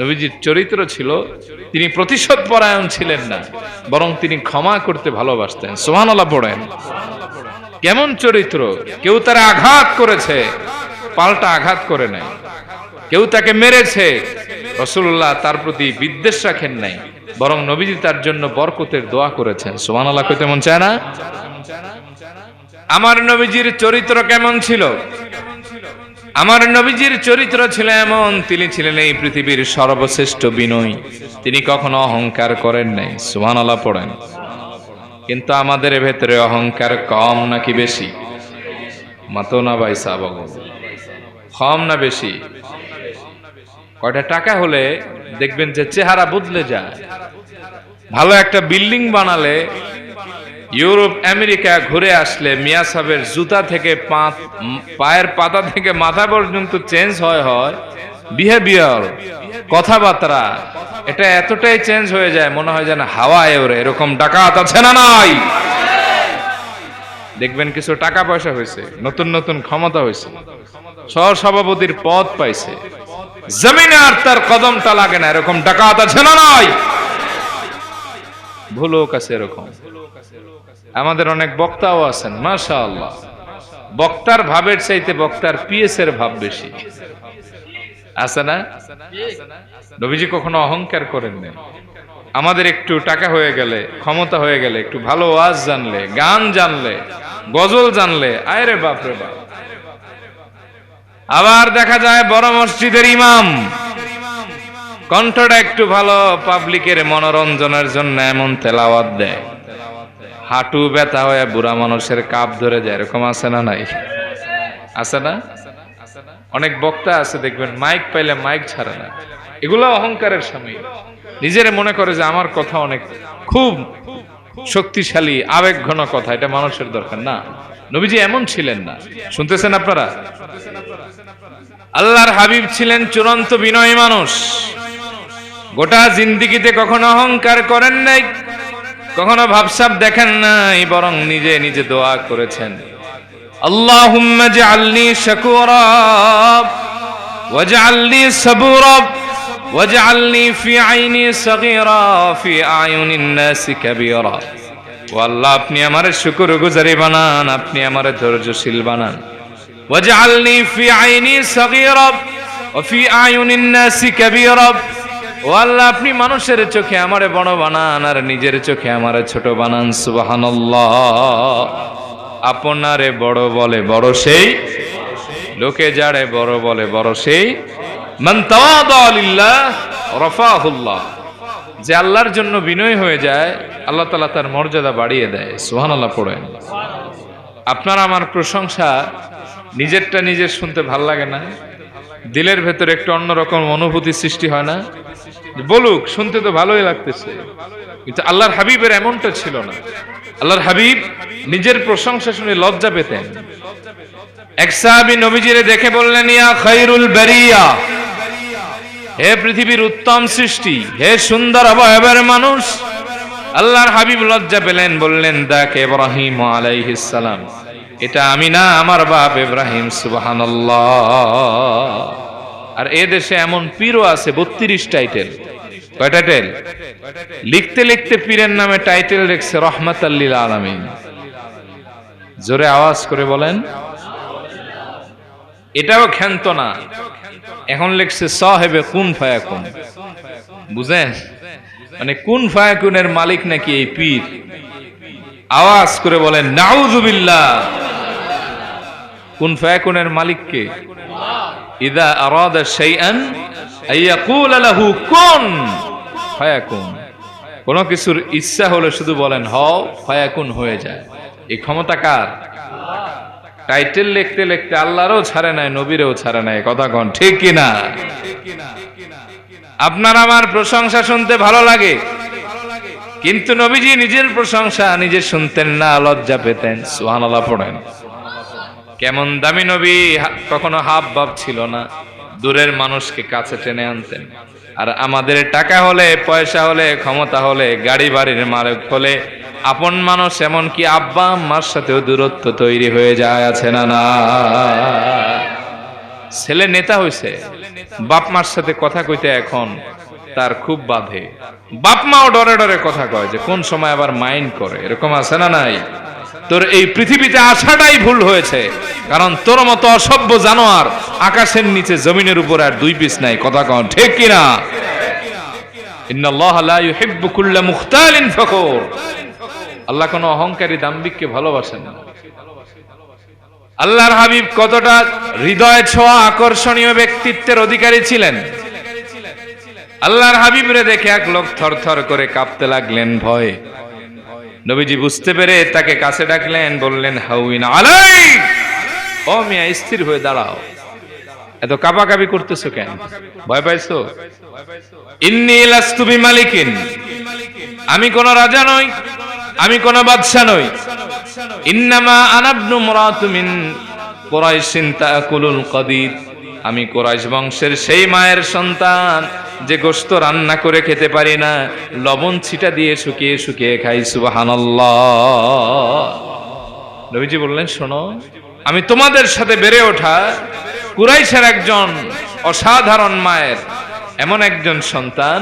নবীজির চরিত্র ছিল, তিনি প্রতিশোধ পরায়ণ ছিলেন না, বরং তিনি ক্ষমা করতে ভালোবাসতেন। সোহানাল্লাহ পড়েন। কেমন চরিত্র? কেউ তারা আঘাত করেছে, পাল্টা আঘাত করে নাই। কেউ তাকে মেরেছে রসুল্লাহ তার প্রতি বিদ্বেষ রাখেন নাই, বরং নবীজি তার জন্য বরকতের দোয়া করেছেন। সোমান আল্লাহ কইতে মন চায় না? আমার নবীজির চরিত্র কেমন ছিল? আমার নবীজির চরিত্র ছিল এমন, তিনি ছিলেন এই পৃথিবীর সর্বশ্রেষ্ঠ বিনয়ী। তিনি কখনো অহংকার করেন নাই সুহান আল্লাহ পড়েন। কিন্তু আমাদের ভেতরে অহংকার কম নাকি বেশি? মাতো না ভাই সাবগ কম না বেশি? কয়টা টাকা হলে দেখবেন যে চেহারা বদলে যায়। ভালো একটা বিল্ডিং বানালে ইউরোপ, আমেরিকা ঘুরে আসলে মিয়া সাহেবের জুতা থেকে পায়ের পাতা থেকে মাথা পর্যন্ত চেঞ্জ হয় হয়। বিহেভিয়ার, কথাবার্তা, এটা এতটাই চেঞ্জ হয়ে যায়, মনে হয় যেন হাওয়ায় ওরে, এরকম ডাকাত আছে না নাই? দেখবেন কিছু টাকা পয়সা হয়েছে, নতুন নতুন ক্ষমতা হয়েছে সহ সভাপতির পদ পাইছে। জমিনে আর তার কদমটা লাগে না, এরকম ডাকাত আছে না নাই? ভুলোক আছে এরকম। আমাদের অনেক বক্তাও আছেন মাশা আল্লাহ বক্তার ভাবের চাইতে বক্তার পিএস এর ভাব বেশি। আছে না? নবীজি কখনো অহংকার করেন না আমাদের একটু টাকা হয়ে গেলে, ক্ষমতা হয়ে গেলে, একটু ভালো ওয়াজ জানলে, গান জানলে, গজল জানলে আয়রে বাপরে বাপ। আবার দেখা যায় বড় মসজিদের ইমাম। কণ্ঠটা একটু ভালো, পাবলিকের মনোরঞ্জনের জন্য এমন তেলাওয়াত দেয়। হাঁটু ব্যথা হয়ে বুড়া মানুষের কাপ ধরে যায়, এরকম আছে না নাই? আছে না? অনেক বক্তা আছে, দেখবেন মাইক পাইলে মাইক ছাড়ে না। এগুলো অহংকারের স্বামী। নিজের মনে করে যে আমার কথা অনেক খুব শক্তিশালী আবেগ ঘন কথা, এটা মানুষের দরকার না। নবীজি এমন ছিলেন না। শুনতেছেন আপনারা? আল্লাহর হাবিব ছিলেন চূড়ান্ত বিনয়ী মানুষ। গোটা জিন্দিগিতে কখনো অহংকার করেন নাই, কখনো ভাবসাব দেখেন নাই, বরং নিজে নিজে দোয়া করেছেন। আল্লাহুম্মা জাআলনি শাকুরা ওয়াজআলনি সাবুরা ওয়াজআলনি ফি আইনি সাগীরা ফি আয়ুনিন নাসি কাবীরা। ও আল্লাহ, আপনি আমার শুকরগুজারি বানান, আপনি আমার ধৈর্যশীল বানান। ওয়াজআলনি ফি আইনি সাগীরা ফি আয়ুনিন নাসি কাবীরা। ও আল্লাহ, আপনি মানুষের চোখে আমারে বড় বানান আর নিজের চোখে আমারে ছোট বানান, সুবহানাল্লাহ। আপনারে বড় বলে বড় সেই, লোকে যারে বড় বলে বড় সেই। লিল্লাহ যে আল্লাহর জন্য বিনয় হয়ে যায়, আল্লাহ তাআলা তার মর্যাদা বাড়িয়ে দেয়, সুবহানাল্লাহ পড়েন। আপনার আমার প্রশংসা নিজেরটা নিজের শুনতে ভালো লাগে না? দিলের ভেতরে একটু অন্যরকম অনুভূতি সৃষ্টি হয় না? বলুক, শুনতে তো ভালোই লাগতেছে। কিন্তু আল্লাহর হাবিবের এমনটা ছিল না। আল্লাহর হাবিব নিজের প্রশংসা শুনে লজ্জা পেতেন। এক সাহাবী নবীজিরে দেখে বললেন, ইয়া খাইরুল বারিয়া। হে পৃথিবীর উত্তম সৃষ্টি, হে সুন্দর অবয়বের মানুষ। আল্লাহর হাবিব লজ্জা পেলেন, বললেন, দেখ ইব্রাহিম আলাইহিস সালাম। এটা আমি না, আমার বাপ ইব্রাহিম, সুবহানাল্লাহ। আর এ দেশে এমন পীরও আছে, বত্রিশ টাইটেল। কয় টাইটেল? লিখতে লিখতে পীরের নামে টাইটেল রেখছে রহমাত আল্লিল আলমিন। জোরে আওয়াজ করে বলেন। এটাও ক্ষান্ত না। এখন লিখছে, সাহেবে কুন ফায়াকুন। বুঝেন? মানে কুন ফায়াকুনের মালিক নাকি এই পীর? আওয়াজ করে বলেন নাউজুবিল্লাহ কুন ফায়াকুনের মালিক কে ইদা আরাদা শাইআন আইয়াকুল লাহু, কুন ফায়াকুন? কোন কিছুর ইচ্ছা হলে শুধু বলেন, হও, ফায়াকুন হয়ে যায়। এই ক্ষমতা কার? টাইটেল লিখতে লিখতে আল্লাহরও ছাড়ে নাই, নবীরও ছাড়ে নাই কথা কন ঠিক কিনা আপনার আমার প্রশংসা শুনতে ভালো লাগে, কিন্তু নবীজি নিজের প্রশংসা নিজে শুনতেন না, লজ্জা পেতেন সুহানাল্লাহ পড়েন। কেমন দামি নবী? কখনো হাব ভাব ছিল না। দূরের মানুষকে কাছে টেনে আনতেন। আর আমাদের টাকা হলে, পয়সা হলে, ক্ষমতা হলে, গাড়ি বাড়ির মালিক হলে, আপন মানুষ এমনকি আব্বা আম্মার সাথেও দূরত্ব তৈরি হয়ে যায়, আছে না না? ছেলে নেতা হয়েছে বাপ মার সাথে কথা কইতে এখন তার খুব বাধে। বাপ মাও ডরে ডরে কথা কয় যে, কোন সময় আবার মাইন্ড করে? এরকম আছে না নাই? তোর এই পৃথিবীতে আসাটাই ভুল হয়েছে। কারণ তোর মতো অসভ্য জানোয়ার আকাশের নিচে জমিনের উপর আর দুই পিস নাই, কথা কন, ঠিক কিনা? আল্লাহ কোনো অহংকারী দাম্ভিককে ভালোবাসেন না। আল্লাহর হাবিব কতটা হৃদয় ছোঁয়া, আকর্ষণীয় ব্যক্তিত্বের অধিকারী ছিলেন। আল্লাহর হাবিবরে দেখে এক লোক থরথর করে কাঁপতে লাগলেন, ভয়ে। নবীজি বুঝতে পেরে তাকে কাছে ডাকলেন, বললেন, হাউইন আলাই ও মিয়া, স্থির হয়ে দাঁড়াও। এত কাপাকাপি করতেছো কেন? ভয় পাইছো? ইন্নি লাস্তু বিমালিকিন। আমি কোন রাজা নই, আমি কোন বাদশা নই। ইন্নামা আনাবনু মুরাতু মিন কুরাইশিন তাকুলুল কাদিদ আমি কুরাইশ বংশের সেই মায়ের সন্তান। যে গোস্ত রান্না করে খেতে পারি না, লবণ ছিটা দিয়ে শুকিয়ে শুকিয়ে খাই, সুবহানাল্লাহ। বললেন, শোনো, আমি তোমাদের সাথে বেড়ে ওঠা কুরাইশের একজন অসাধারণ মায়ের, এমন একজন সন্তান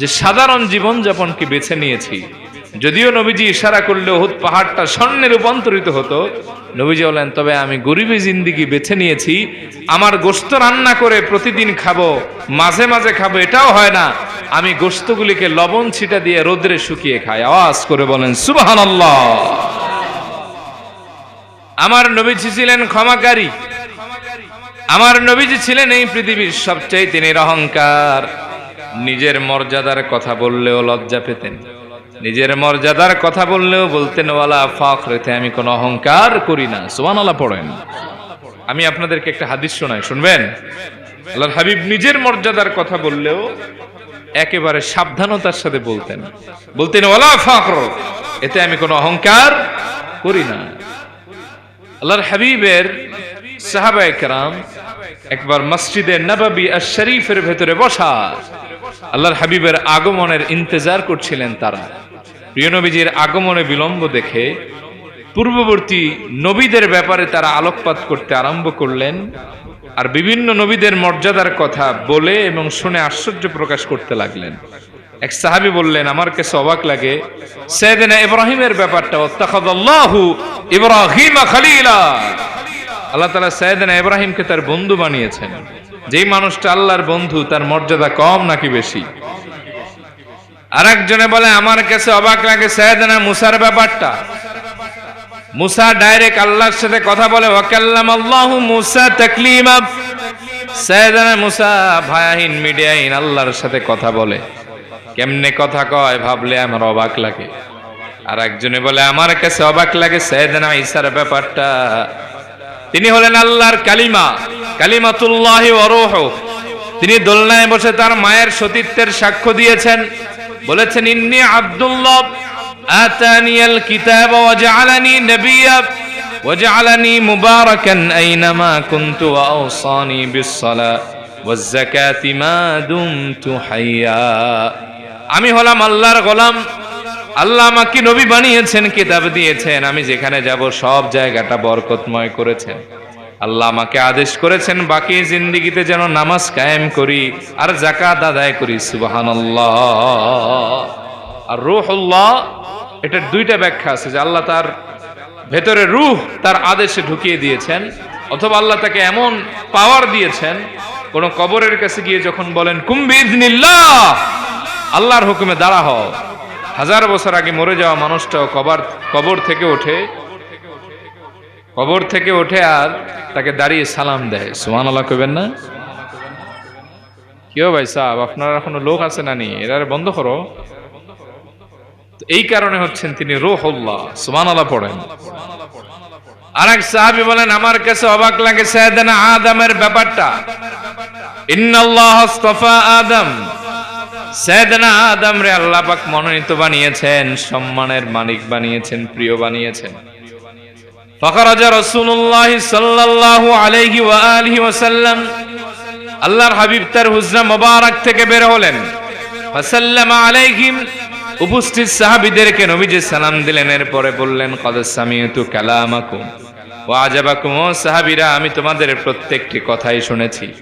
যে সাধারণ জীবন যাপনকে বেছে নিয়েছি। যদিও নবীজি ইশারা করলে ওহুদ পাহাড়টা স্বর্ণে রূপান্তরিত হতো, নবীজি বলেন, তবে আমি গরিবী জিন্দিগি বেছে নিয়েছি, আমার গোস্ত রান্না করে প্রতিদিন খাব, মাঝে মাঝে খাব, এটাও হয় না। আমি গোস্তগুলিকে লবণ ছিটা দিয়ে রোদ্রে শুকিয়ে খাই। আওয়াজ করে বলেন, সুবহানাল্লাহ। আমার নবীজি ছিলেন ক্ষমাকারী। আমার নবীজি ছিলেন এই পৃথিবীর সবচেয়ে তিনি অহংকার নিজের মর্যাদার কথা বললেও লজ্জা পেতেন। নিজের মর্যাদার কথা বললেও বলতেন ওয়ালা ফখরেতে আমি কোনো অহংকার করি না। সুবহানাল্লাহ পড়েন। আমি আপনাদেরকে একটা হাদিস শোনাই, শুনবেন? আল্লাহর হাবিব নিজের মর্যাদার কথা বললেও একেবারে সাবধানতার সাথে বলতেন। বলতেন, ওয়ালা ফখর এতে আমি কোনো অহংকার করি না। আল্লাহর হাবিবের সাহাবায়ে কেরাম একবার মসজিদে নবাবী আর শরীফের ভেতরে বসা আল্লাহর হাবিবের আগমনের ইন্তজার করছিলেন তারা। প্রিয় নবীজির আগমনে বিলম্ব দেখে পূর্ববর্তী নবীদের ব্যাপারে তারা আলোকপাত করতে আরম্ভ করলেন আর বিভিন্ন নবীদের মর্যাদার কথা বলে এবং শুনে আশ্চর্য প্রকাশ করতে লাগলেন। এক সাহাবী বললেন, আমার কাছে অবাক লাগে, সৈয়দনা ইব্রাহিমের ব্যাপারটা। ওত্তাখাদাল্লাহু ইব্রাহিম আল্লাহ তাআলা সৈয়দনা ইব্রাহিমকে তার বন্ধু বানিয়েছেন। যেই মানুষটা আল্লাহর বন্ধু, তার মর্যাদা কম নাকি বেশি? আরেকজনে বলে, আমার কাছে অবাক লাগে সৈয়দনা মুসার ব্যাপারটা। মুসা ডাইরেক্ট আল্লাহর সাথে কথা বলে ওয়াকাল্লাম আল্লাহু মুসা তাকলিমা। সৈয়দনা মুসা ভায়াহীন মিডিয়াহীন আল্লাহর সাথে কথা বলে। কেমনে কথা কয় ভাবলে আমার অবাক লাগে। আর একজনে বলে, আমার কাছে অবাক লাগে সৈয়দনা ঈসার ব্যাপারটা। তিনি হলেন আল্লাহর কালিমা, কালিমাতুল্লাহ ওরোহ তিনি দোলনায় বসে তার মায়ের সতীত্বের সাক্ষ্য দিয়েছেন। বলেছেন, ইন্নি আব্দুল্লাহ আতানিয়াল কিতাব ওয়াজআলানি নাবিয়্যা ওয়াজআলানি মুবারাকান আইনামা কুনতু ওয়া আওসানি বিস-সালাহ ওয়াজ-যাকাতি মা দুমতু হাইয়া। আমি হলাম আল্লাহর গোলাম। আল্লাহ আমাকে নবী বানিয়েছেন, কিতাব দিয়েছেন। আমি যেখানে যাব, সব জায়গাটা বরকতময় করেছেন। আল্লাহ আমাকে আদেশ করেছেন, বাকি জিন্দিগিতে যেন নামাজ কায়েম করি আর জাকাত আদায় করি, সুবহানাল্লাহ। আর রূহুল্লাহ, এটার দুইটা ব্যাখ্যা আছে যে আল্লাহ তার ভেতরে রুহ তার আদেশে ঢুকিয়ে দিয়েছেন, অথবা আল্লাহ তাকে এমন পাওয়ার দিয়েছেন, কোন কবরের কাছে গিয়ে যখন বলেন কুম্বিদনিল্লাহ আল্লাহর হুকুমে দাঁড়া হও। হাজার বছর আগে মরে যাওয়া মানুষটাও কবর কবর থেকে ওঠে কবর থেকে ওঠে আর তাকে দাঁড়িয়ে সালাম দেয়। সুমান আল্লাহ কইবেন না? কেউ ভাই সাহ আপনার এখনও লোক আছে না নি? এরা বন্ধ করো। এই কারণে হচ্ছেন তিনি রোহল্লাহ। সুমান আল্লাহ পড়েন। আর এক সাহাবি বলেন, আমার কাছে অবাক লাগে সায়দানা আদমের ব্যাপারটা। ইন্নাল্লাহ আদম। সৈয়দনা আদম রে আল্লাহ মনোনীত বানিয়েছেন, সম্মানের মালিক বানিয়েছেন, প্রিয় বানিয়েছেন। ফখরাজা রাসূলুল্লাহ সাল্লাল্লাহু আলাইহি ওয়া আলিহি ওয়াসাল্লাম আল্লাহর হাবিব তার হুজরা মোবারক থেকে বের হলেন। ফাসাল্লামা আলাইহিম। উপস্থিত সাহাবীদেরকে নবীজি সালাম দিলেন। এরপরে বললেন, কদ সামিয়তু কালামাকুম। ও আজাবাকুম, ও সাহাবিরা, আমি তোমাদের প্রত্যেকটি কথাই শুনেছি।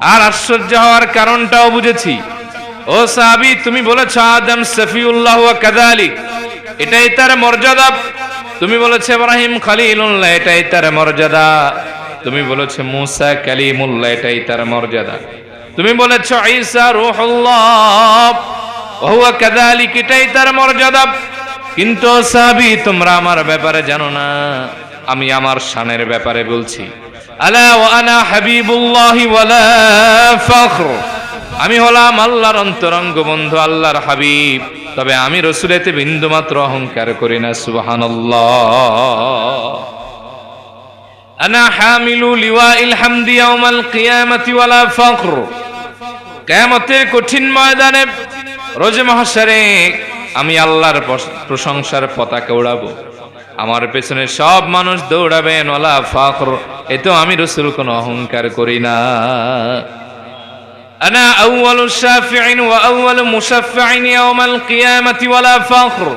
আর আশ্চর্য হওয়ার কারণটাও বুঝেছি। ও সাহাবি, তুমি বলেছ, আদম সফিউল্লাহ ওয়া কাযালিক। এটাই তার মর্যাদা। তুমি বলেছ ইব্রাহিম খলিলুল্লাহ, এটাই তার মর্যাদা। তুমি বলেছ মুসা কালিমুল্লাহ, এটাই তার মর্যাদা। তুমি বলেছ ঈসা রূহুল্লাহ ওয়া হুয়া কাযালিক, এটাই তার মর্যাদা। কিন্তু সাহাবি, তোমরা আমার ব্যাপারে জানো না, আমি আমার শানের ব্যাপারে বলছি। আলা ওয়া আনা হাবিবুল্লাহি ওয়ালা ফখর। আমি হলাম আল্লাহর অন্তরঙ্গ বন্ধু, আল্লাহর হাবিব। তবে আমি রসুলেতে বিন্দুমাত্র অহংকার করি না, সুবহানাল্লাহ। আনা কিয়ামতের কঠিন ময়দানে আমি আল্লাহর প্রশংসার পতাকা উড়াবো। আমার পেছনে সব মানুষ দৌড়াবেন ওলা ফখর। এতো আমি রসুল কোনো অহংকার করি না। আনা আউয়ালু শাফিঈন ওয়া আউয়ালু মুশাফফাইন ইয়াউমাল কিয়ামাতি ওয়ালা ফাখর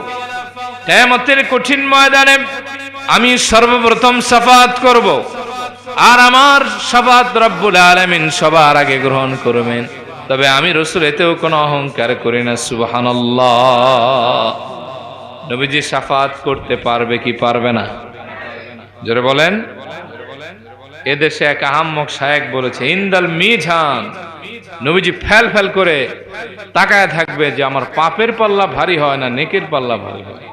কিয়ামতের কঠিন ময়দানে আমি সর্বপ্রথম সাফাত করব আর আমার সাফাত রব্বুল আলামিন সবার আগে গ্রহণ করবেন। তবে আমি রসুল এতেও কোনো অহংকার করি না, সুবহানাল্লাহ। নবীজি সাফাত করতে পারবে কি পারবে না? জোরে বলেন। এদেশে এক আহাম্মক সাহেব বলেছে, ইন্দাল মিঝান নবীজি ফেল ফেল করে তাকায় থাকবে যে আমার পাপের পাল্লা ভারী হয় না, নেকের পাল্লা ভারী হয়।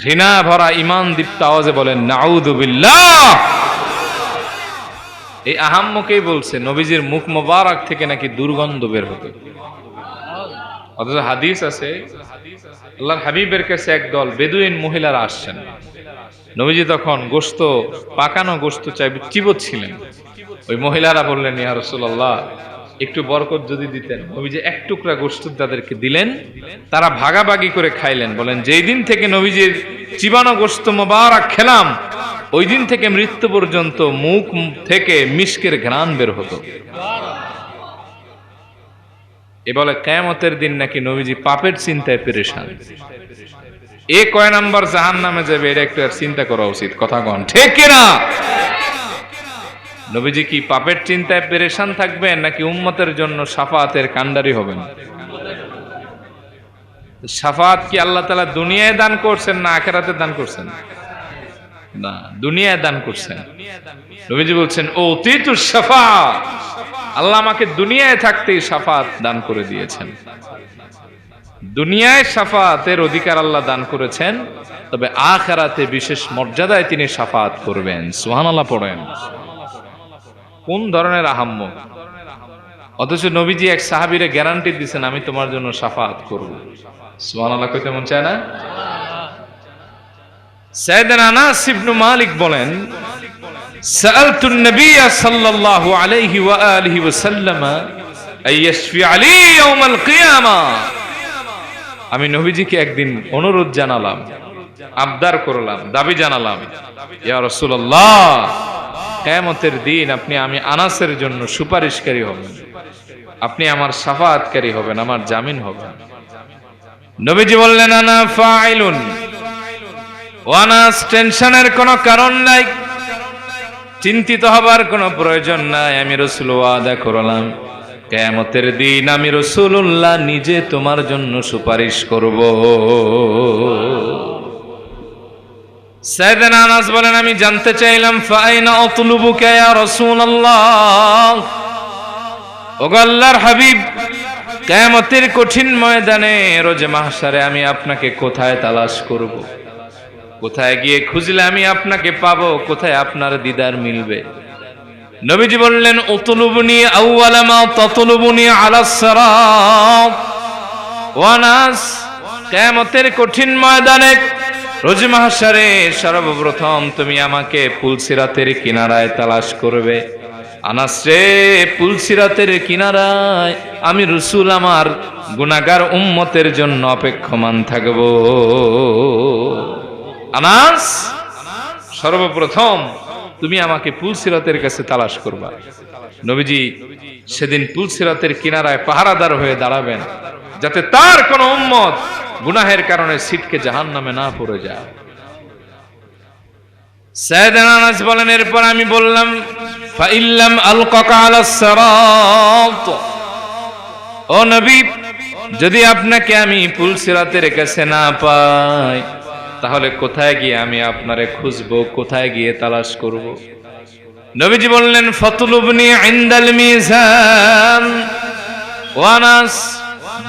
ঘৃণা ভরা ইমান দীপ্ত আওয়াজে বলেন নাউদুবিল্লাহ এই আহাম্মকেই বলছে, নবীজির মুখ মোবারক থেকে নাকি দুর্গন্ধ বের হতো। অথচ হাদিস আছে, আল্লাহর হাবিবের কাছে একদল বেদুইন মহিলারা আসছেন। নবীজি তখন গোস্ত পাকানো গোস্ত চাই চিবত ছিলেন ওই মহিলারা বললেন, ইয়া রাসূলুল্লাহ, একটু বরকত যদি দিতেন। নবীজি এক টুকরা গোস্ত তাদেরকে দিলেন, তারা ভাগাভাগি করে খাইলেন। বলেন, যেই দিন থেকে নবীজির চিবানো গোস্ত মোবারক খেলাম, ওই দিন থেকে মৃত্যু পর্যন্ত মুখ থেকে মিষ্কের ঘ্রাণ বের হতো। এ বলে, কেয়ামতের দিন নাকি নবীজি পাপের চিন্তায় পেরেশান। এ কয় নাম্বার জাহান নামে যাবে, এটা একটু আর চিন্তা করা উচিত। কথা কন, ঠিক কিনা? নবীজি কি পাপের চিন্তায় পেরেশান থাকবেন নাকি উম্মতের জন্য সাফাতের কান্ডারি হবেন? সাফাত কি আল্লাহ তালা দুনিয়ায় দান করছেন না আখেরাতে দান করছেন? না, দুনিয়ায় দান করছেন। নবীজি বলছেন ও তিতু সাফা আল্লাহ আমাকে দুনিয়ায় থাকতেই সাফাত দান করে দিয়েছেন। দুনিয়ায় সাফাতের অধিকার আল্লাহ দান করেছেন, তবে আখেরাতে বিশেষ মর্যাদায় তিনি সাফাত করবেন। সুহানাল্লাহ পড়েন। কোন ধরনের আহাম্য অথচ নবীজি এক সাহাবিরে গ্যারান্টি দিচ্ছেন আমি তোমার জন্য সাফাত করব সুবহানাল্লাহ কইতে মন চায় না সাইয়েদনা আনাস ইবনে মালিক বলেন سألت النبي صلى الله عليه وآله وسلم أن يشفع لي يوم القيامة আমি নবীজিকে একদিন অনুরোধ জানালাম আবদার করলাম, দাবি জানালাম, ইয়া রাসূলুল্লাহ, কিয়ামতের দিন আপনি আমি আনাসের জন্য সুপারিশকারী হবেন। আপনি আমার সাফাতকারী হবেন, আমার জামিন হবেন। নবীজি বললেন, আনা ফাইলুন। ওয়ানাস টেনশনের কোনো কারণ নাই, চিন্তিত হবার কোনো প্রয়োজন নাই, আমি রসুল ওয়াদা করলাম, কেয়ামতের দিন আমি রসুল্লাহ নিজে তোমার জন্য সুপারিশ করব। সাইদান আনাস বলেন, আমি জানতে চাইলাম ফাইনা অতলুবু কেয়া রসুল্লাহ ওগো আল্লাহর হাবিব, কেয়ামতের কঠিন ময়দানে রোজ মাহসারে আমি আপনাকে কোথায় তালাশ করব? কোথায় গিয়ে খুঁজলে আমি আপনাকে পাবো? কোথায় আপনার দিদার মিলবে? নবীজি বললেন উতলুবনি আউয়ালামা ততলুবনি আলাস সিরাত। ওয়ানাস কিয়ামতের কঠিন ময়দানে রোজ মাহশারে সর্বপ্রথম তুমি আমাকে পুলসিরাতের কিনারায় তালাশ করবে। আনাস পুলসিরাতের কিনারায় আমি রসুল আমার গুনাগার উম্মতের জন্য অপেক্ষমান থাকব। আনাস, সর্বপ্রথম তুমি আমাকে পুলসিরাতের কাছে তালাশ করবা। নবীজি সেদিন পুলসিরাতের কিনারায় পাহারাদার হয়ে দাঁড়াবেন। যাতে তার কোন উম্মত গুনাহের কারণে সিটকে জাহান নামে না পড়ে যায়। সাইয়েদানা আনাস বলেন, এরপর আমি বললাম, ফাইল্লাম আলকাকা আলাস সিরাত। ও নবী, যদি আপনাকে আমি পুলসিরাতের কাছে না পাই, তাহলে কোথায় গিয়ে আমি আপনারে খুঁজবো? কোথায় গিয়ে তালাশ করব? নবীজি বললেন, ফতুলুবনি ইনদাল মিজান। ওয়ানাস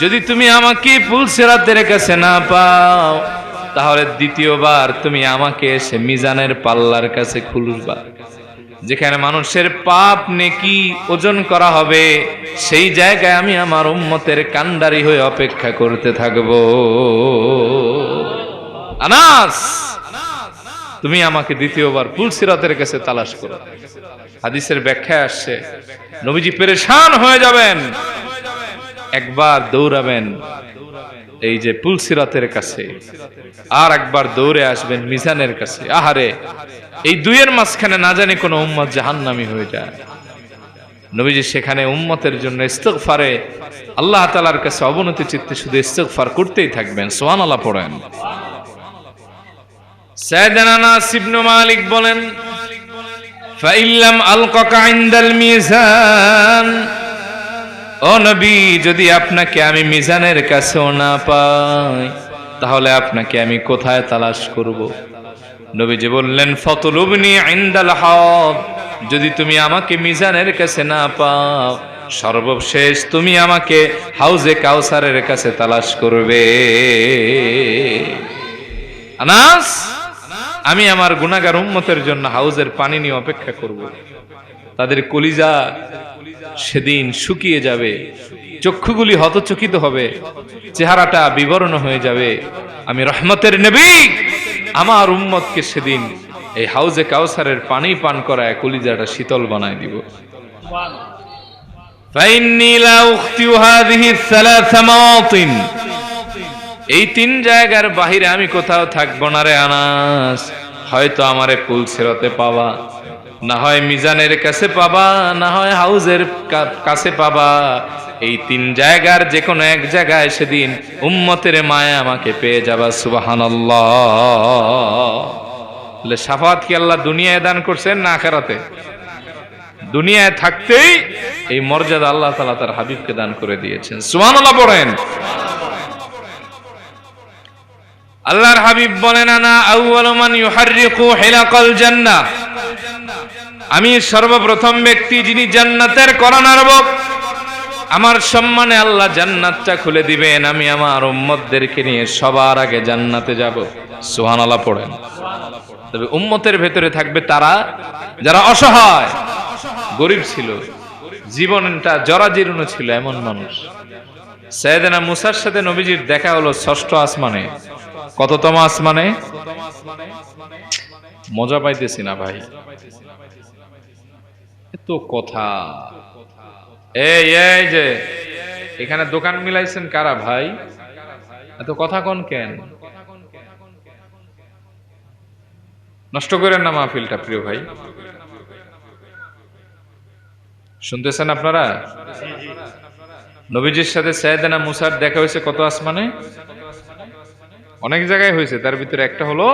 যদি তুমি আমাকে পুলসিরাতের কাছে না পাও, তাহলে দ্বিতীয়বার তুমি আমাকে এসে মিজানের পাল্লার কাছে খুলবা। যেখানে মানুষের পাপ নেকি ওজন করা হবে, সেই জায়গায় আমি আমার উম্মতের কান্ডারি হয়ে অপেক্ষা করতে থাকব। আনাস, তুমি আমাকে দ্বিতীয়বার পুলসিরাতের কাছে তালাশ করো। হাদিসের ব্যাখ্যা আসছে, নবীজি পেরেশান হয়ে যাবেন। একবার দৌড়াবেন এই যে পুলসিরাতের কাছে, আর একবার দৌড়ে আসবেন মিজানের কাছে। আহারে, এই দুইয়ের মাঝখানে না জানি কোনো উম্মত জাহান্নামি হয়ে যায়। নবীজি সেখানে উম্মতের জন্য ইস্তগফারে আল্লাহ তালার কাছে অবনতি চিত্তে শুধু ইস্তগফার করতেই থাকবেন। সোয়ান আল্লাহ পড়েন মালিক বলেন মিজান। ও নবী, যদি আপনাকে আমি মিজানের কাছেও না পাই, তাহলে আপনাকে আমি কোথায় তালাশ করব? নবীজি বললেন, ফতলুবনি ইনদাল হদ যদি তুমি আমাকে মিজানের কাছে না পাও, সর্বশেষ তুমি আমাকে হাউজে কাউসারের কাছে তালাশ করবে। আনাস, আমি আমার গুনাগার উম্মতের জন্য হাউজের পানি নিয়ে অপেক্ষা করব। তাদের কলিজা সেদিন শুকিয়ে যাবে। চক্ষুগুলি হতচকিত হবে। চেহারাটা বিবরণ হয়ে যাবে। আমি রহমতের নেবী! আমার উম্মতকে সেদিন এই হাউজে কাউসারের পানি পান করায় কলিজাটা শীতল বানায় দিব। এই তিন জায়গার বাহিরে আমি কোথাও থাকব না রে আনাস। হয়তো আমারে পুল ছেড়তে পাওয়া না হয় মিজানের কাছে পাবা, না হয় হাউজের কাছে পাবা। এই তিন জায়গার যে কোনো এক জায়গায় সেদিন উম্মতের মায়া আমাকে পেয়ে যাবা সুবাহান সাফাত কি আল্লাহ দুনিয়ায় দান করছেন না আখেরাতে? দুনিয়ায় থাকতেই এই মর্যাদা আল্লাহ তালা তার হাবিবকে দান করে দিয়েছেন। সুবান পড়েন। আল্লাহর হাবিব বলেন, আনা আউয়ালু মান ইউহাররিকু হিলাকাল জান্নাহ। আমি সর্বপ্রথম ব্যক্তি যিনি জান্নাতের করা নাড়ব আমার সম্মানে আল্লাহ জান্নাতটা খুলে দিবেন, আমি আমার উম্মতদেরকে নিয়ে সবার আগে জান্নাতে যাব। সুবহানাল্লাহ পড়েন। তবে উম্মতের ভেতরে থাকবে তারা যারা অসহায়, গরিব ছিল। জীবনটা জরাজীর্ণ ছিল এমন মানুষ। সৈয়দনা মুসার সাথে নবীজির দেখা হলো ষষ্ঠ আসমানে। কততম আসমানে? মজা পাইতেছি না ভাই। এত কথা। এই এই যে, এখানে দোকান মিলাইছেন কারা ভাই? এত কথা কোন কেন? নষ্ট করেন না মাহফিলটা, প্রিয় ভাই। শুনতেছেন আপনারা? নবীজির সাথে সৈয়দানা মুসার দেখা হয়েছে কত আসমানে? অনেক জায়গায় হয়েছে, তার ভিতরে একটা হলো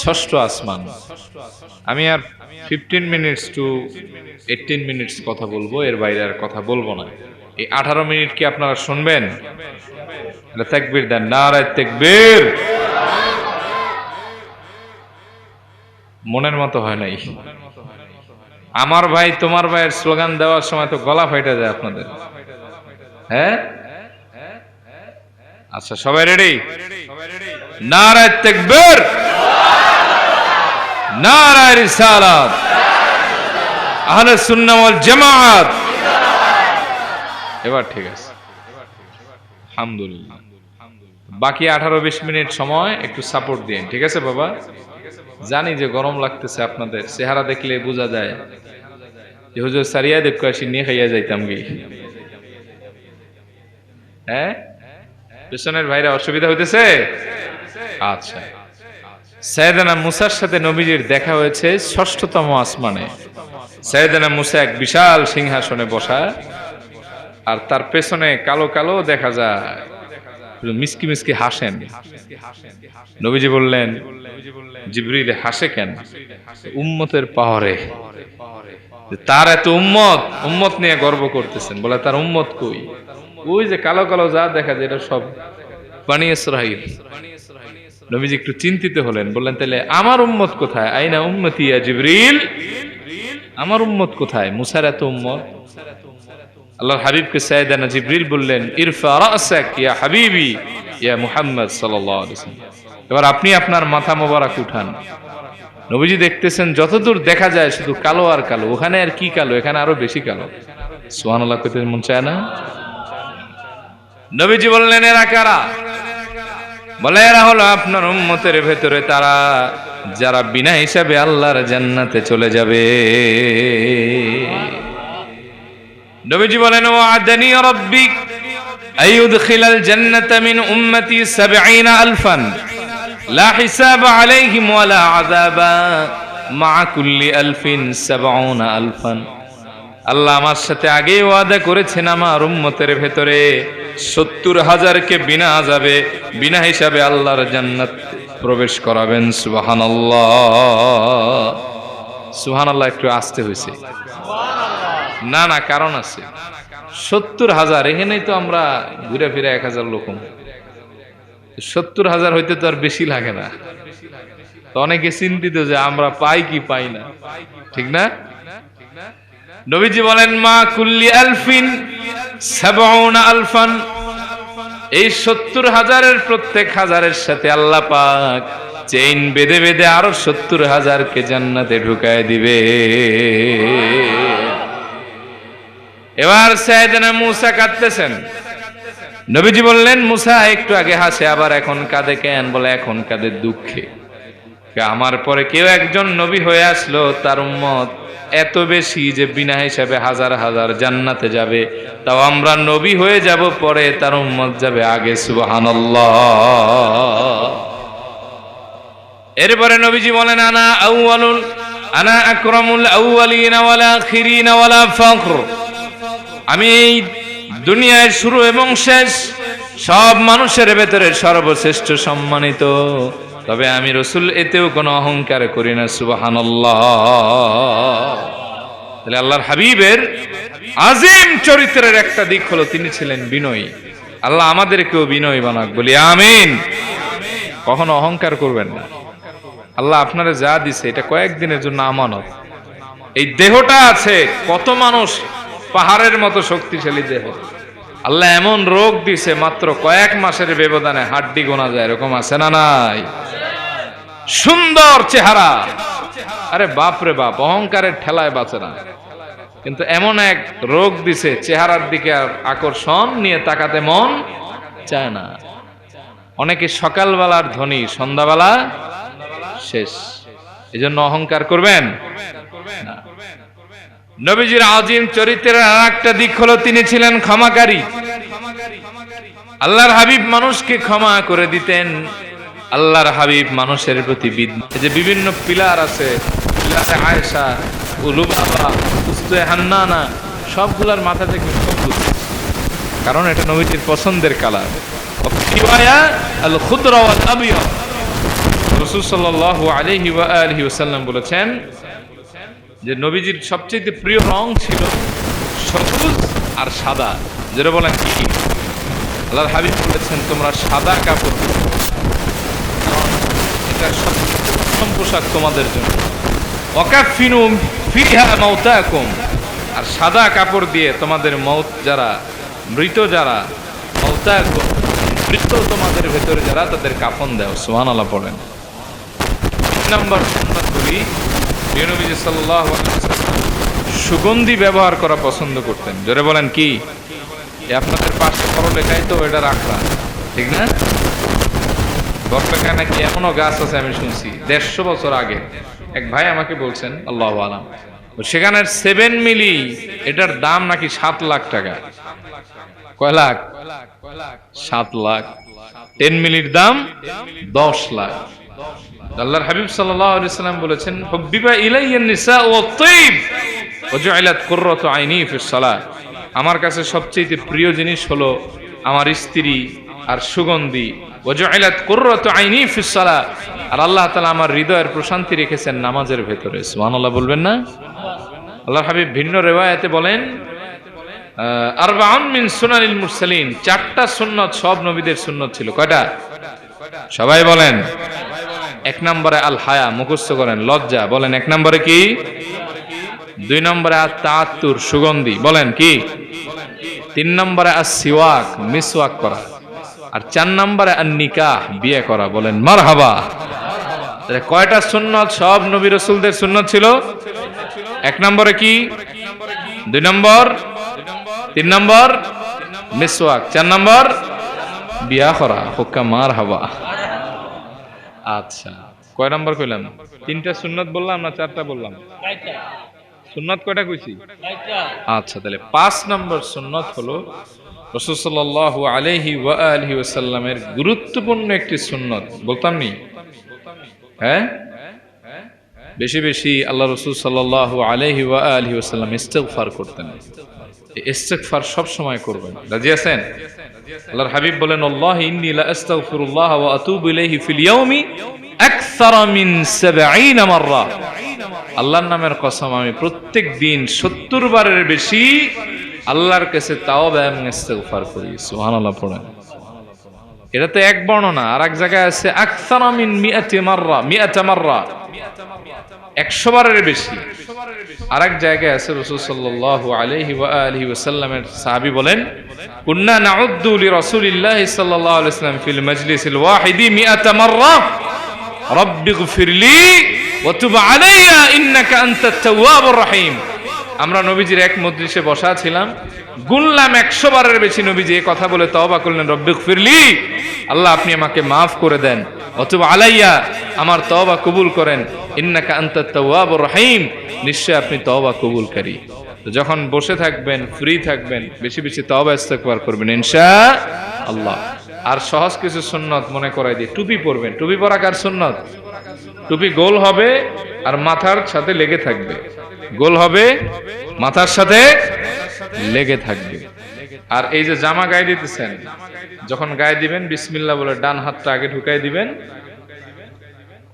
ষষ্ঠ আসমান। আমি আর fifteen minutes to eighteen minutes কথা বলব, এর বাইরে আর কথা বলব না। এই আঠারো মিনিট কি আপনারা শুনবেন? তেকবির দেন, নারায় তেকবির। মনের মতো হয় নাই। আমার ভাই, তোমার ভাইয়ের স্লোগান দেওয়ার সময় তো গলা ফাইটা যায় আপনাদের। হ্যাঁ? আচ্ছা সবাই রেডি নারায় তেকবির! নারায় রিসালাত। আহলে সুন্নাহ ওয়াল জামাত এবার ঠিক আছে। আলহামদুলিল্লাহ। বাকি আঠারো বিশ মিনিট সময়, একটু সাপোর্ট দিন ঠিক আছে বাবা? জানি যে গরম লাগতেছে আপনাদের, চেহারা দেখলে বোঝা যায়। হুজুর সারিয়া দেখ আসি নিয়ে খাইয়া যাইতাম গি। হ্যাঁ? পেছনের ভাইরা অসুবিধা হইতেছে? আচ্ছা। সৈয়দানা মুসার সাথে নবীজির দেখা হয়েছে ষষ্ঠতম আসমানে। সৈয়দানা মুসা এক বিশাল সিংহাসনে বসা, আর তার পেছনে কালো কালো দেখা যায়। মিসকি মিসকি হাসেন। নবীজি বললেন, জিবরিল, হাসে কেন? উম্মতের পাহরে তার এত উম্মত উম্মত নিয়ে গর্ব করতেছেন। বলে, তার উম্মত কই? ওই যে কালো কালো যা দেখা যায়, এটা সব বানি ইসরাইল নবীজি একটু চিন্তিত হলেন, বললেন তাহলে আমার উম্মত কোথায়? আইনা উম্মতি ইয়া জিবরিল? আমার উম্মত কোথায়? মুসার এত উম্মত? আল্লাহর হাবিবকে সাইদানা জিবরিল বললেন, ইরফা রাসাক ইয়া হাবিবি ইয়া মুহাম্মদ সাল্লাল্লাহু আলাইহি ওয়াসাল্লাম। এবার আপনি আপনার মাথা মোবারক উঠান। নবীজি দেখতেছেন, যতদূর দেখা যায় শুধু কালো আর কালো, ওখানে আর কি কালো? এখানে আরও বেশি কালো। সুবহানাল্লাহ, কইতে মন চায় না? নবীজি বললেন, এরা কারা? বলে, এরা হলো আপনার উম্মতের ভেতরে তারা, যারা বিনা হিসাবে আল্লাহর জান্নাতে চলে যাবে। নবীজি বলেন ও আদানি রব্বিক আইয়ুদখিলাল জান্নাতা মিন উম্মতি 70 আলফান, লা হিসাবা আলাইহিম ওয়ালা আযাবা, মা কুল্লি আলফিন 70 আলফান। আল্লাহ আমার সাথে আগেই ওয়াদা করেছেন আমার উম্মতের ভেতরে। সত্তর হাজারকে বিনা যাবে বিনা হিসাবে আল্লাহর জান্নাত প্রবেশ করাবেন সুবাহান সুহান আল্লাহ একটু আসতে হয়েছে। না না, কারণ আছে। সত্তর হাজার, এখানেই তো আমরা ঘুরে ফিরে এক হাজার লোক সত্তর হাজার হইতে তো আর বেশি লাগে না। তো অনেকে চিন্তিত যে আমরা পাই কি পাই না। ঠিক না? নবীজি বলেন, মা কুল্লি আলফিন আলফান। এই সত্তর হাজারের প্রত্যেক হাজারের সাথে আল্লাহ পাক চেইন বেঁধে বেঁধে আরও সত্তর হাজারকে জান্নাতে ঢুকায় দিবে। এবার সাইদানা মুসা কাঁদতেছেন। নবীজি বললেন, মুসা, একটু আগে হাসে, আবার এখন কাঁদে কেন? বলে, এখন কাঁদে দুঃখে। আমার পরে কেউ একজন নবী হয়ে আসলো, তার উম্মত এত বেশি যে বিনা হিসাবে হাজার হাজার জান্নাতে যাবে। তাও আমরা নবী হয়ে যাব পরে তার উম্মত যাবে আগে, সুবহানাল্লাহ। এরপরে নবীজি বলেন, আনা আউয়ালুল আনা আকরামুল আউয়ালিনা ওয়াল আখিরিনা ওয়ালা ফখর আমি এই দুনিয়ার শুরু এবং শেষ সব মানুষের ভেতরে সর্বশ্রেষ্ঠ সম্মানিত। তবে আমি রসুল এতেও কোনো অহংকার করি না সুবাহান তাহলে আল্লাহর হাবিবের আজিম চরিত্রের একটা দিক হলো তিনি ছিলেন বিনয়ী। আল্লাহ আমাদেরকেও বিনয়ী বানাক, বলি আমিন। কখনো অহংকার করবেন না। আল্লাহ আপনারা যা দিছে, এটা কয়েকদিনের জন্য আমানত। এই দেহটা আছে, কত মানুষ পাহাড়ের মতো শক্তিশালী দেহ। আল্লাহ এমন রোগ দিছে মাত্র কয়েক মাসের ব্যবধানে হাড্ডি গোনা যায়, এরকম আছে না নাই? সুন্দর চেহারা। আরে বাপ রে বাপ, অহংকারের ঠেলায় বাঁচে না। কিন্তু এমন এক রোগ দিছে, চেহারার দিকে আর আকর্ষণ নিয়ে তাকাতে মন চায় না। অনেকে সকালবেলার ধনী সন্ধ্যাবেলা শেষ। এজন্য অহংকার করবেন? নবীজির আজিম চরিত্রের আর একটা দিক হলো তিনি ছিলেন ক্ষমাকারী। আল্লাহর হাবিব মানুষকে ক্ষমা করে দিতেন। আল্লাহর হাবিব মানুষের প্রতি যে বিভিন্ন পিলার আছে উস্তে হান্নানা, সবগুলার মাথা থেকে কারণ এটা নবীজির পছন্দের কালার। আল খুদরা রাসূল সাল্লাল্লাহু আলাইহি ওয়া ওয়াসাল্লাম বলেছেন যে নবীজির সবচেয়ে প্রিয় রং ছিল সবুজ আর সাদা। যেটা বলেন, কি আল্লাহর হাবিব বলেছেন, তোমরা সাদা কাপড়। এটা সবচেয়ে উত্তম পোশাক তোমাদের জন্য। অকাফিনু ফিহা মাউতাকুম আর সাদা কাপড় দিয়ে তোমাদের মৌত যারা, মৃত যারা মাউতাকুম মৃত তোমাদের ভেতরে যারা, তাদের কাফন দেও। সুবহানাল্লাহ পড়েন। তিন নম্বর প্রিয় ওয়াসাল্লাম সুগন্ধি ব্যবহার করা পছন্দ করতেন। জোরে বলেন কি? আপনাদের পাশে বড় লেখাই তো, এটা রাখলাম। ঠিক না? বরপেখায় নাকি এমনও গাছ আছে আমি শুনছি, দেড়শো বছর আগে। এক ভাই আমাকে বলছেন, আল্লাহ আলাম। সেখানের সেভেন মিলি, এটার দাম নাকি সাত লাখ টাকা। কয় লাখ? সাত লাখ। টেন মিলির দাম দশ লাখ। আল্লাহর হাবিব সাল্লাম বলেছেন, হুব্বিবা নিসা ওয়া তাইব ওয়াজআলাত কুররাতু আইনি ফিস সালাহ আমার কাছে সবচেয়ে প্রিয় জিনিস হলো আমার স্ত্রী আর সুগন্ধি। ওয়াজআলাত কুররাতু আইনি ফিস সালাহ আর আল্লাহ তাআলা আমার হৃদয়ের প্রশান্তি রেখেছেন নামাজের ভেতরে। সুবহানাল্লাহ বলবেন না? আল্লাহর হাবিব ভিন্ন রেওয়ায়াতে বলেন আরবাউন মিন সুনানিল মুরসালিন। চারটা সুন্নত সব নবীদের সুন্নত ছিল। কয়টা? সবাই বলেন এক নম্বরে আল হায়া মুখস্থ করেন, লজ্জা, বলেন এক নম্বরে কি? দুই নম্বরে আর তাতুর সুগন্ধি, বলেন কি? তিন নম্বরে আর সিওয়াক মিসওয়াক করা। আর চার নম্বরে আর নিকাহ বিয়ে করা, বলেন মার হাবা কয়টা সুন্নত সব নবী রসুলদের সুন্নত ছিল? এক নম্বরে কি? দুই নম্বর? তিন নম্বর? মিসওয়াক। চার নম্বর? বিয়া করা, হুক্কা মার হাবা আচ্ছা। কয় নম্বর কইলাম? তিনটা সুন্নত বললাম না চারটা বললাম? সুন্নত কয়টা কইছি? আচ্ছা তাহলে পাঁচ নম্বর সুন্নত হলো আলাইহি ওয়া আলিহি ওয়াসাল্লামের গুরুত্বপূর্ণ একটি সুন্নত। বলতাম নি? হ্যাঁ? বেশি বেশি আল্লাহ রসুল সাল্লাল্লাহু আলাইহি ওয়া আলিহি ওয়াসাল্লাম ইস্তেগফার করতেন। এই ইস্তেগফার সব সময় করবেন। রাজি আছেন? আল্লাহর হাবিব বলেন, আল্লাহ ইন্নী লা আস্তাগফিরুল্লাহ ওয়া আতুবু ইলাইহি ফিল ইয়াউমি আকসারা মিন 70 মাররা। আল্লাহর নামের কসম, আমি প্রত্যেক দিন 70 বারের বেশি আল্লাহর কাছে তাওবা এবং ইস্তেগফার করি। সুবহানাল্লাহ পড়েন। এটা তো এক বর্ণনা, আর এক জায়গায় আছে, আকসারা মিন মিআতি মাররা মিআতা মাররা। 100 বারের বেশি। আরেক জায়গায় আছে রসুল সাল্লাল্লাহু আলাইহি ওয়া আলিহি ওয়াসাল্লামের সাহাবী বলেন ফিল তুব আলাইয়া রহিম। আমরা নবীজির এক মজলিসে বসা ছিলাম। গুনলাম একশো বারের বেশি নবীজি এই কথা বলে তওবা করলেন, রব্বি ফিরলি আল্লাহ আপনি আমাকে মাফ করে দেন। অথবা আলাইয়া, আমার তওবা কবুল করেন। ইন্নাকা আনতাত তাওয়াবুর রহিম। নিশ্চয় আপনি তওবা কবুলকারী। যখন বসে থাকবেন ফ্রি থাকবেন, বেশি বেশি তওবা ইস্তেগফার করবেন ইনশা আল্লাহ আর সহজ কিছু সুন্নত মনে করাই দিয়ে টুপি পরবেন। টুপি পরা কার সুন্নত? টুপি গোল হবে আর মাথার সাথে লেগে থাকবে। গোল হবে, মাথার সাথে লেগে থাকবে। আর এই যে জামা গায়ে দিতেছেন, যখন গায়ে দিবেন, বিসমিল্লাহ বলে ডান হাতটা আগে ঢুকাই দিবেন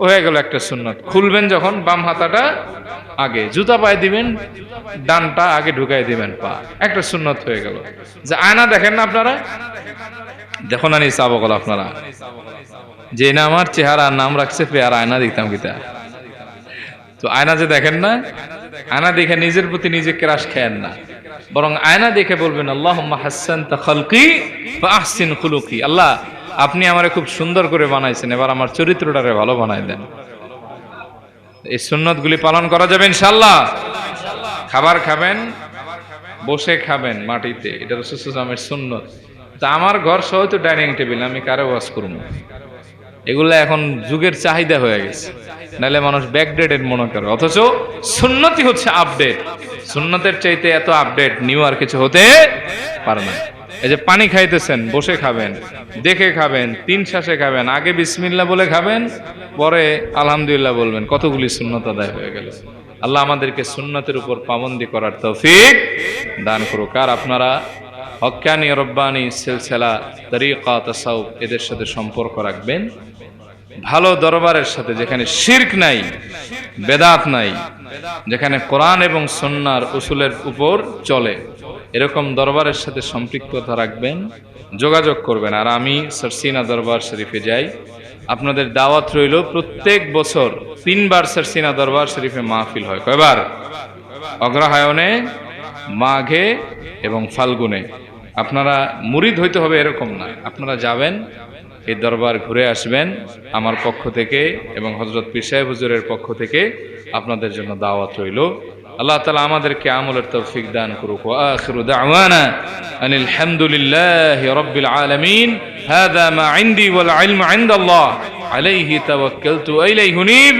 হয়ে গেল একটা সুন্নত। খুলবেন যখন, বাম হাতাটা আগে। জুতা পায়ে দিবেন, ডানটা আগে ঢুকাই দিবেন, পা। একটা সুন্নত হয়ে গেল। যে আয়না দেখেন না আপনারা? দেখো না নি চাবকল আপনারা। যে না আমার চেহারা, নাম রাখছে পেয়ার, আয়না দেখতাম কিতা। তো আয়না যে দেখেন না, আয়না দেখে নিজের প্রতি নিজে ক্রাশ খেয়েন না। বরং আয়না দেখে বলবেন আল্লাহ হাসান তা খালকি বা আহসিন খুলুকি। আল্লাহ আপনি আমারে খুব সুন্দর করে বানাইছেন, এবার আমার চরিত্রটারে ভালো বানাই দেন। এই সুন্নতগুলি পালন করা যাবে ইনশাল্লাহ খাবার খাবেন, বসে খাবেন মাটিতে। এটা রসুলামের সুন্নত। তা আমার ঘর সহ তো ডাইনিং টেবিল, আমি কারও ওয়াজ করব? এগুলো এখন যুগের চাহিদা হয়ে গেছে। নাহলে মানুষ ব্যাকডেটেড মনে করে। অথচ সুন্নতি হচ্ছে আপডেট। সুন্নতের চাইতে এত আপডেট নিউ আর কিছু হতে পারে না। এই যে পানি খাইতেছেন, বসে খাবেন, দেখে খাবেন, তিন শ্বাসে খাবেন, আগে বিসমিল্লা বলে খাবেন, পরে আলহামদুলিল্লাহ বলবেন। কতগুলি সুন্নত আদায় হয়ে গেল। আল্লাহ আমাদেরকে সুন্নতের উপর পাবন্দি করার তৌফিক দান করুক। আর আপনারা হকানি রব্বানি সিলসিলা তরিকা তাসাউফ এদের সাথে সম্পর্ক রাখবেন। ভালো দরবারের সাথে যেখানে শির্ক নাই, বেদাত নাই, যেখানে কোরআন এবং সন্ন্যার উসুলের উপর চলে। এরকম দরবারের সাথে সম্পৃক্ততা রাখবেন, যোগাযোগ করবেন। আর আমি সরসিনা দরবার শরীফে যাই। আপনাদের দাওয়াত রইল, প্রত্যেক বছর তিনবার সরসিনা দরবার শরীফে মাহফিল হয়। কয়বার? অগ্রহায়ণে, মাঘে এবং ফাল্গুনে। আপনারা মুরিদ হইতে হবে এরকম না। আপনারা যাবেন, এই দরবার ঘুরে আসবেন, আমার পক্ষ থেকে এবং হজরত পীর হুজুরের পক্ষ থেকে আপনাদের জন্য দাওয়াত রইল। আল্লাহ তালা আমাদেরকে আমলের তৌফিক দান করুক ওয়া আখিরু দাওয়ানা আনিল হামদুলিল্লাহি রাব্বিল আলামিন হাদা মা ইনদি ওয়াল ইলমু ইনদাল্লাহ আলাইহি তাওয়াক্কালতু ইলাইহি হুনিব